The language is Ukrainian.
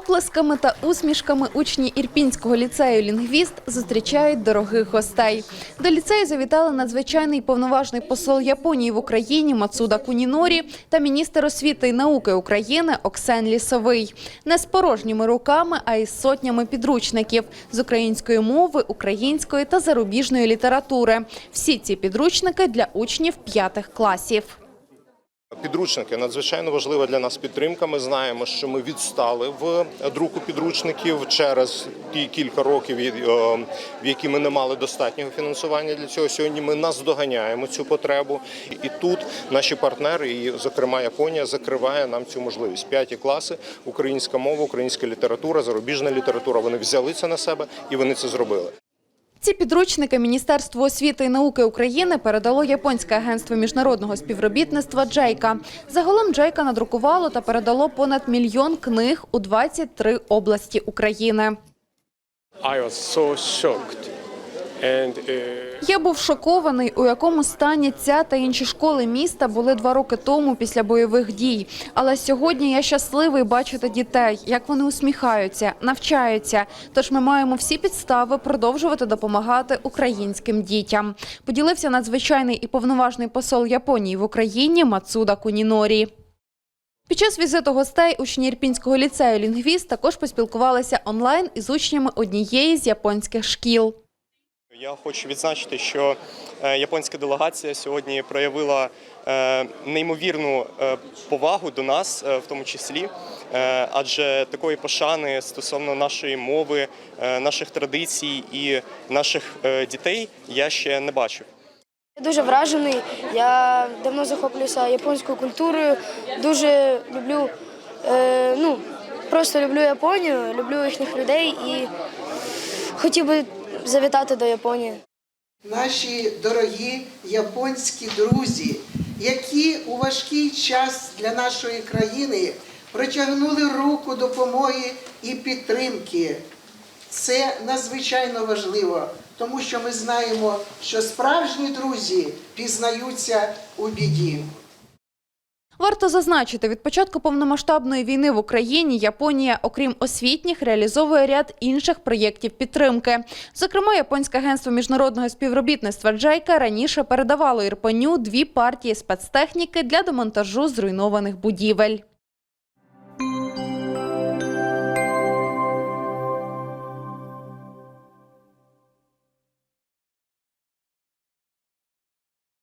Оплесками та усмішками учні Ірпінського ліцею «Лінгвіст» зустрічають дорогих гостей. До ліцею завітали надзвичайний повноважний посол Японії в Україні Мацуда Кунінорі та міністр освіти і науки України Оксен Лісовий. Не з порожніми руками, а із сотнями підручників з української мови, української та зарубіжної літератури. Всі ці підручники для учнів п'ятих класів. Підручники надзвичайно важлива для нас підтримка. Ми знаємо, що ми відстали в друку підручників через ті кілька років, е, в які ми не мали достатнього фінансування для цього. Сьогодні ми наздоганяємо цю потребу, і тут наші партнери, і зокрема Японія, закриває нам цю можливість. П'яті класи, українська мова, українська література, зарубіжна література. Вони взяли це на себе і вони це зробили. Ці підручники Міністерство освіти і науки України передало японське агентство міжнародного співробітництва «Джейка». Загалом «Джейка» надрукувало та передало понад мільйон книг у 23 області України. I was so shocked. Uh, Я був шокований, у якому стані ця та інші школи міста були два роки тому після бойових дій. Але сьогодні я щасливий бачити дітей, як вони усміхаються, навчаються. Тож ми маємо всі підстави продовжувати допомагати українським дітям. Поділився надзвичайний і повноважний посол Японії в Україні Мацуда Кунінорі. Під час візиту гостей учні Ірпінського ліцею «Лінгвіст» також поспілкувалися онлайн із учнями однієї з японських шкіл. Я хочу відзначити, що е, японська делегація сьогодні проявила е, неймовірну е, повагу до нас, в тому числі, адже такої пошани стосовно нашої мови, наших традицій і наших дітей я ще не бачив. Я дуже вражений. Я давно захоплююся японською культурою. Дуже люблю, ну, просто люблю Японію, люблю їхніх людей і хотів би завітати до Японії. наші дорогі японські друзі, які у важкий час для нашої країни протягнули руку допомоги і підтримки. Це надзвичайно важливо, тому що ми знаємо, що справжні друзі пізнаються у біді. Варто зазначити, від початку повномасштабної війни в Україні Японія, окрім освітніх, реалізовує ряд інших проєктів підтримки. Зокрема, японське агентство міжнародного співробітництва «Джейка» раніше передавало Ірпеню дві партії спецтехніки для демонтажу зруйнованих будівель.